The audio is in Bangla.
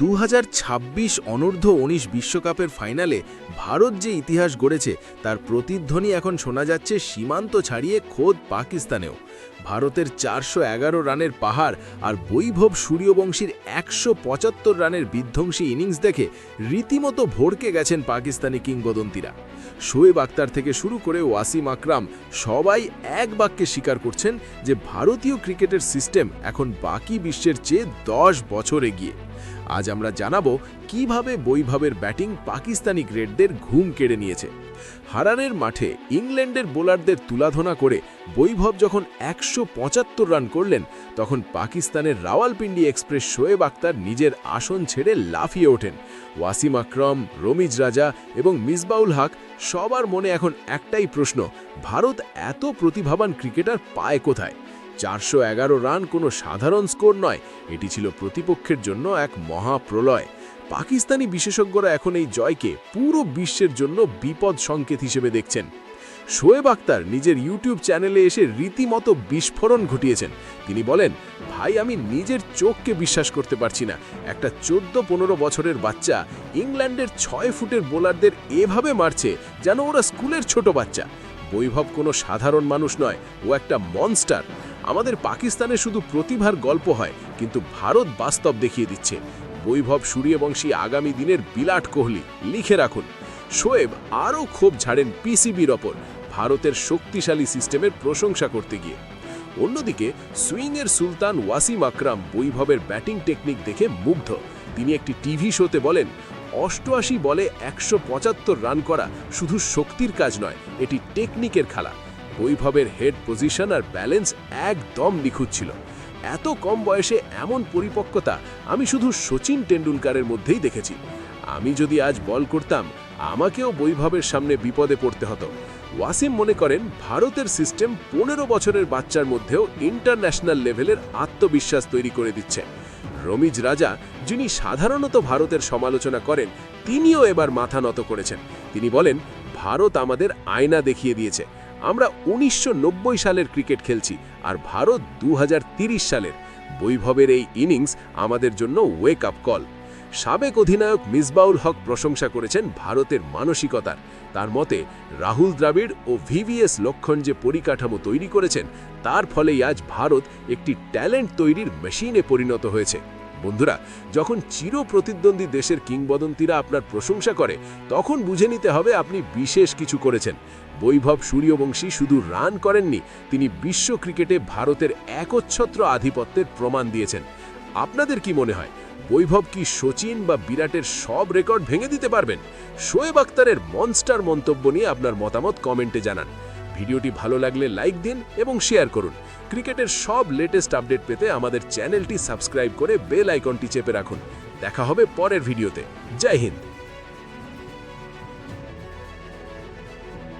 দু হাজার ছাব্বিশ অনূর্ধ্ব উনিশ বিশ্বকাপের ফাইনালে ভারত যে ইতিহাস গড়েছে, তার প্রতিধ্বনি এখন শোনা যাচ্ছে সীমান্ত ছাড়িয়ে খোদ পাকিস্তানেও। ভারতের চারশো এগারো রানের পাহাড় আর বৈভব সূর্যবংশীর একশো পঁচাত্তর রানের বিধ্বংসী ইনিংস দেখে রীতিমতো ভড়কে গেছেন পাকিস্তানি কিংবদন্তিরা। শোয়েব আক্তার থেকে শুরু করে ওয়াসিম আকরাম সবাই এক বাক্যে স্বীকার করছেন যে ভারতীয় ক্রিকেটের সিস্টেম এখন বাকি বিশ্বের চেয়ে দশ বছর এগিয়ে। আজ আমরা জানাব কীভাবে বৈভবের ব্যাটিং পাকিস্তানি গ্রেডদের ঘুম কেড়ে নিয়েছে। হারানের মাঠে ইংল্যান্ডের বোলারদের তুলাধনা করে বৈভব যখন একশো পঁচাত্তর রান করলেন, তখন পাকিস্তানের রাওয়ালপিন্ডি এক্সপ্রেস শোয়েব আক্তার নিজের আসন ছেড়ে লাফিয়ে ওঠেন। ওয়াসিম আকরম, রমিজ রাজা এবং মিসবাউল হক সবার মনে এখন একটাই প্রশ্ন, ভারত এত প্রতিভাবান ক্রিকেটার পায় কোথায়? চারশো এগারো রান কোনো সাধারণ স্কোর নয়, এটি ছিল প্রতিপক্ষের জন্য এক মহাপ্রলয়। পাকিস্তানি বিশেষজ্ঞরা এখন এই জয়কে পুরো বিশ্বের জন্য বিপদ সংকেত হিসেবে দেখছেন। শোয়েব আক্তার নিজের ইউটিউব চ্যানেলে এসে রীতিমতো বিস্ফোরণ ঘটিয়েছেন। তিনি বলেন, ভাই, আমি নিজের চোখকে বিশ্বাস করতে পারছি না। একটা চোদ্দ পনেরো বছরের বাচ্চা ইংল্যান্ডের ছয় ফুটের বোলারদের এভাবে মারছে যেন ওরা স্কুলের ছোট বাচ্চা। বৈভব কোনো সাধারণ মানুষ নয়, ও একটা মনস্টার। আমাদের পাকিস্তানে শুধু প্রতিভার গল্প হয়, কিন্তু ভারত বাস্তব দেখিয়ে দিচ্ছে। বৈভব সূর্যবংশী আগামী দিনের বিরাট কোহলি, লিখে রাখুন। শোয়েব আরও ক্ষোভ ঝাড়েন পিসিবির ওপর, ভারতের শক্তিশালী সিস্টেমের প্রশংসা করতে গিয়ে। অন্যদিকে, সুইংয়ের সুলতান ওয়াসিম আকরাম বৈভবের ব্যাটিং টেকনিক দেখে মুগ্ধ। তিনি একটি টিভি শোতে বলেন, অষ্টআশি বলে একশো পঁচাত্তর রান করা শুধু শক্তির কাজ নয়, এটি টেকনিকের খেলা। বৈভবের হেড পজিশন আর ব্যালেন্স একদম নিখুঁত ছিল। এত কম বয়সে এমন পরিপক্কতা আমি শুধু সচিন টেন্ডুলকারের মধ্যেই দেখেছি। আমি যদি আজ বল করতাম, আমাকেও বৈভবের সামনে বিপদে পড়তে হতো। ওয়াসিম মনে করেন, ভারতের সিস্টেম পনেরো বছরের বাচ্চার মধ্যেও ইন্টারন্যাশনাল লেভেলের আত্মবিশ্বাস তৈরি করে দিচ্ছে। রমিজ রাজা, যিনি সাধারণত ভারতের সমালোচনা করেন, তিনিও এবার মাথা নত করেছেন। তিনি বলেন, ভারত আমাদের আয়না দেখিয়ে দিয়েছে। আমরা উনিশশো নব্বই সালের ক্রিকেট খেলছি আর ভারত দু সালের। বৈভবের এই ইনিংস আমাদের জন্য ওয়েক আপ কল সাবেক অধিনায়ক মিসবাউল হক প্রশংসা করেছেন ভারতের মানসিকতার। তার মতে, রাহুল দ্রাবিড় ও ভিভিএস লক্ষণ যে পরিকাঠামো তৈরি করেছেন, তার ফলেই আজ ভারত একটি ট্যালেন্ট তৈরির মেশিনে পরিণত হয়েছে। বন্ধুরা, যখন চির প্রতিদ্বন্দ্বী দেশের কিংবদন্তিরা আপনার প্রশংসা করে, তখন বুঝে নিতে হবে আপনি বিশেষ কিছু করেছেন। বৈভব সূর্যবংশী শুধু রান করেননি, তিনি বিশ্ব ক্রিকেটে ভারতের একচ্ছত্র আধিপত্যের প্রমাণ দিয়েছেন। আপনাদের কি মনে হয়, বৈভব কি সচিন বা বিরাটের সব রেকর্ড ভেঙে দিতে পারবেন? শোয়েব আক্তারের মনস্টার মন্তব্য নিয়ে আপনার মতামত কমেন্টে জানান। ভিডিওটি ভালো লাগলে লাইক দিন এবং শেয়ার করুন। ক্রিকেটের সব লেটেস্ট আপডেট পেতে আমাদের চ্যানেলটি সাবস্ক্রাইব করে বেল আইকনটি চেপে রাখুন। দেখা হবে পরের ভিডিওতে। জয় হিন্দ।